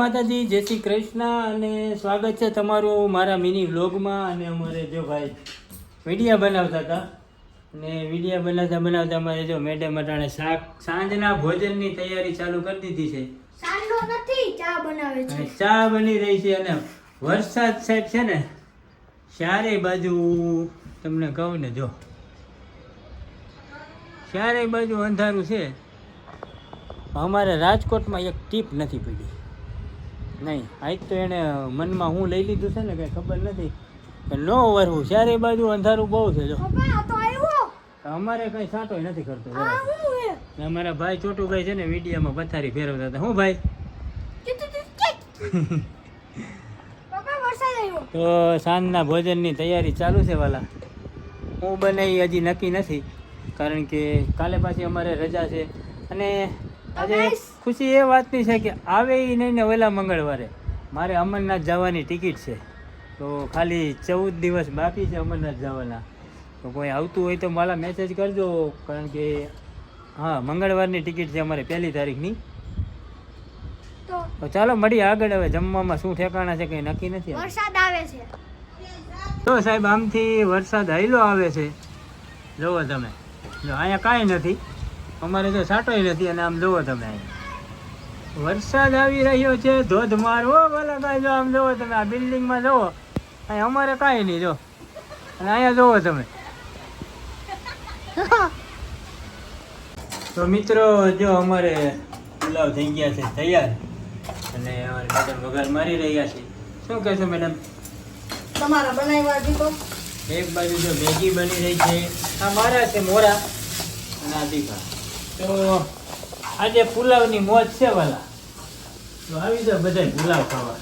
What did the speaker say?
માતાજી જય શ્રી કૃષ્ણ અને સ્વાગત છે તમારું મારા મિની વ્લોગમાં અને અમારે જો ભાઈ વિડીયા બનાવતા હતા. અને વિડીયા બનાવતા બનાવતા અમારે જો મેડમ અટાણે શાક સાંજના ભોજનની તૈયારી ચાલુ કરી દીધી છે. સાંડો નથી ચા બનાવે છે. અને ચા બની રહી છે અને વરસાદ સાહેબ છે ને ચારે બાજુ તમને કહું ને જો. ચારે બાજુ અંધારું છે. અમારે રાજકોટમાં એક ટીપ નથી પડી. નહીં આજ તો એને મનમાં હું લઈ લીધું છે ને કંઈ ખબર નથી. ન વરવું ચારે બાજુ અંધારું બહુ છે જો. તો અમારે કંઈ સાટો નથી કરતો અમારા ભાઈ ચોટુભાઈ છે ને મીડિયામાં પથારી ફેરવતા હતા. હું ભાઈ? તો સાંજના ભોજનની તૈયારી ચાલુ છે વાલા. હું બને હજી નક્કી નથી કારણ કે કાલે પાછી અમારે રજા છે. અને આજે ખુશી એ વાતની છે કે આવે એ નહીં ને વહેલા મંગળવારે. મારે અમરનાથ જવાની ટિકિટ છે. તો ખાલી ચૌદ દિવસ બાકી છે અમરનાથ જવાના. તો કોઈ આવતું હોય તો મારા મેસેજ કરજો કારણ કે હા મંગળવારની ટિકિટ છે અમારે પહેલી તારીખની. તો ચાલો મળીએ આગળ હવે. જમવામાં શું ઠેકાણા છે કંઈ નક્કી નથી વરસાદ આવે છે. તો સાહેબ આમથી વરસાદ આવેલો આવે છે. જુઓ તમે. જો અહીંયા કાંઈ નથી. અમારે તો સાટોય નથી અને આમ જુઓ તમે વરસાદ આવી રહ્યો છે ધોધમાર હો ભલે કાંઈ જો આમ જુઓ તમે આ બિલ્ડિંગમાં જુઓ. અહીંયા અમારે કાંઈ નહીં જો. અને અહીંયા જુઓ તમે. તો મિત્રો જો અમારે પુલાવ થઈ ગયા છે તૈયાર. અને અમારે મેડમ વઘાર મારી રહ્યા છે. શું કહેશો મેડમ? તમારા બનાવ્યા દીકો એક બાજુ જો મેગી બની રહી છે. આ મારા છે મોરા અને આ દીપા તો આજે પુલાવની મોજ છે વાલા. તો આવી જાઓ બધા પુલાવ ખાવા.